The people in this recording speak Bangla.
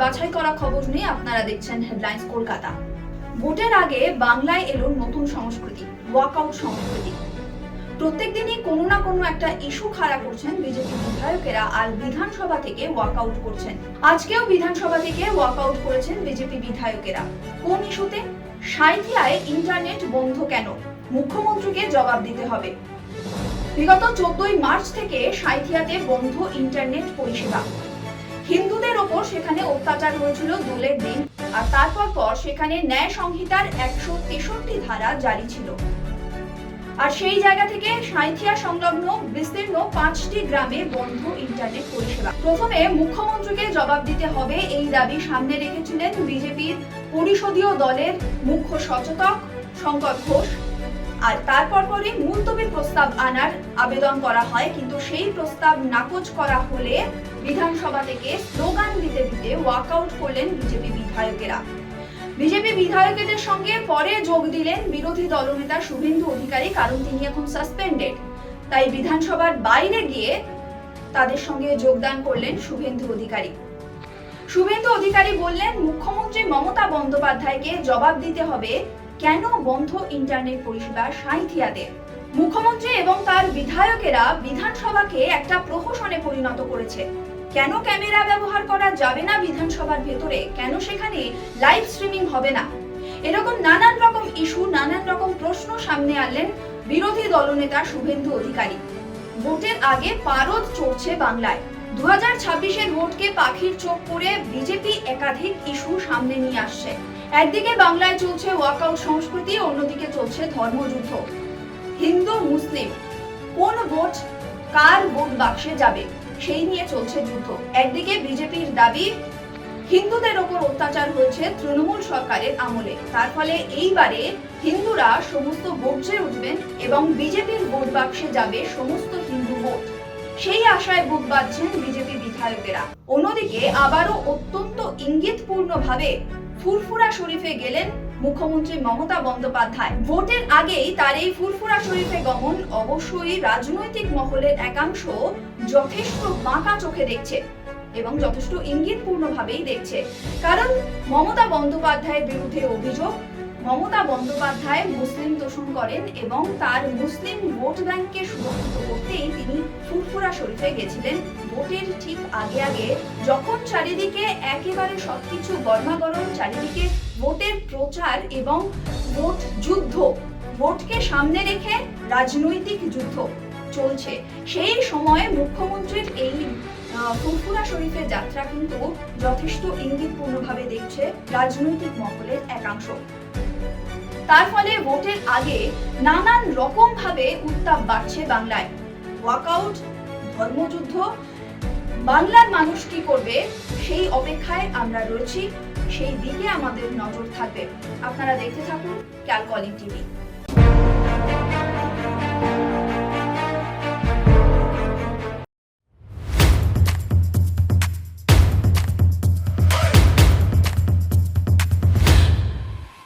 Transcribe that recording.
বাছাই করা খবর নিয়ে আপনারা দেখছেন হেডলাইন্স কলকাতা। ভোটের আগে বাংলায় এলো নতুন সংস্কৃতি ওয়াকআউট সংস্কৃতি। প্রত্যেক দিনই কোনো না কোনো একটা ইস্যু খাড়া করছেন বিজেপি বিধায়কেরা আর বিধানসভা থেকে ওয়াকআউট করছেন। আজকেও বিধানসভা থেকে ওয়াকআউট করেছেন বিজেপি বিধায়কেরা। কোন ইস্যুতে সাঁইথিয়ায় ইন্টারনেট বন্ধ কেন? মুখ্যমন্ত্রীকে জবাব দিতে হবে। বিগত চোদ্দই মার্চ থেকে সাঁইথিয়াতে বন্ধ ইন্টারনেট পরিষেবা। হিন্দুদের ওপর সেখানে অত্যাচার হয়েছিল দোলের দিন, আর তারপর পর সেখানে ন্যায় সংহিতার একশো তেষট্টি ধারা জারি ছিল। আর সেই জায়গা থেকে সাঁইথিয়া সংলগ্ন বিস্তীর্ণ পাঁচটি গ্রামে বন্ধ ইন্টারনেট পরিষেবা। প্রথমে মুখ্যমন্ত্রীকে জবাব দিতে হবে এই দাবি সামনে রেখেছিলেন বিজেপির পরিষদীয় দলের মুখ্য সচেতক শঙ্কর ঘোষ। আর তারপর পরে মুলতবি প্রস্তাব আনার আবেদন করা হয়, কিন্তু সেই প্রস্তাব নাকচ করা হলে বিধানসভা থেকে স্লোগান দিতে দিতে ওয়াকআউট করলেন বিজেপি বিধায়কেরা। বিজেপি বিধায়কদের সঙ্গে পরে যোগ দিলেন বিরোধী দলনেতা শুভেন্দু অধিকারী, কারণ তিনি এখন সাসপেন্ডেড তাই বিধানসভার বাইরে গিয়ে তাদের সঙ্গে যোগদান করলেন শুভেন্দু অধিকারী। শুভেন্দু অধিকারী বললেন, মুখ্যমন্ত্রী মমতা বন্দ্যোপাধ্যায়কে জবাব দিতে হবে কেন বন্ধ ইন্টারনেট পরিষেবা সাঁইথিয়াতে মুখ্যমন্ত্রী এবং তার বিধায়কেরা বিধানসভাকে একটা প্রহসনে পরিণত করেছে। কেন ক্যামেরা ব্যবহার করা যাবে না বিধানসভার ভেতরে? কেন সেখানে লাইভ স্ট্রিমিং হবে না? এরকম নানান রকম ইস্যু, নানান রকম প্রশ্ন সামনে আনলেন বিরোধী দলনেতা শুভেন্দু অধিকারী। ভোটের আগে পারদ চড়ছে বাংলায়। দু হাজার ছাব্বিশের ভোটকে পাখির চোখ করে বিজেপি একাধিক ইস্যু সামনে নিয়ে আসছে। একদিকে বাংলায় চলছে ওয়াকআউট সংস্কৃতি, অন্যদিকে চলছে ধর্মযুদ্ধ। হিন্দু, মুসলিম, কোন ভোট কার ভোট বাক্সে যাবে, সেই নিয়ে চলছে যুদ্ধ। একদিকে বিজেপির দাবি, হিন্দুদের ওপর অত্যাচার হয়েছে তৃণমূল সরকারের আমলে। তার ফলে এইবারে হিন্দুরা সমস্ত বর্জ্যে উঠবেন এবং বিজেপির ভোট বাক্সে যাবে সমস্ত হিন্দু ভোট। সেই আশায় বুক বাঁধছেন বিজেপি বিধায়কেরা। অন্যদিকে আবারও অত্যন্ত ইঙ্গিতপূর্ণ ভাবে ফুরফুরা শরীফে গেলেন মুখ্যমন্ত্রী মমতা বন্দ্যোপাধ্যায়। ভোটের আগেই তার এই ফুরফুরা শরীফে গমন অবশ্যই রাজনৈতিক মহলের একাংশ যথেষ্ট বাঁকা চোখে দেখছে এবং যথেষ্ট ইঙ্গিতপূর্ণ ভাবেই দেখছে। কারণ মমতা বন্দ্যোপাধ্যায়ের বিরুদ্ধে অভিযোগ মমতা বন্দ্যোপাধ্যায় মুসলিম দোষণ করেন এবং তার মুসলিম ভোট ব্যাংককে সুরক্ষিত করতেই তিনি ফুরফুরা শরীফে গেছিলেন। ভোটের ঠিক আগে আগে যখন চারিদিকে একেবারে সবকিছু গরমাগরম, চারিদিকে ভোটের প্রচার এবং ভোট যুদ্ধ, ভোটকে সামনে রেখে রাজনৈতিক যুদ্ধ চলছে, সেই সময়ে মুখ্যমন্ত্রীর এই ফুরফুরা শরীফের যাত্রা কিন্তু যথেষ্ট ইঙ্গিতপূর্ণভাবে দেখছে রাজনৈতিক মহলের একাংশ। তার ফলে ভোটের আগে নানান রকম ভাবে উত্তাপ বাড়ছে বাংলায়। ওয়াকআউট, ধর্মযুদ্ধ, বাংলার মানুষ কি করবে, সেই অপেক্ষায় আমরা রয়েছি। সেই দিকে আমাদের নজর থাকবে। আপনারা দেখতে থাকুন ক্যালকলিং টিভি।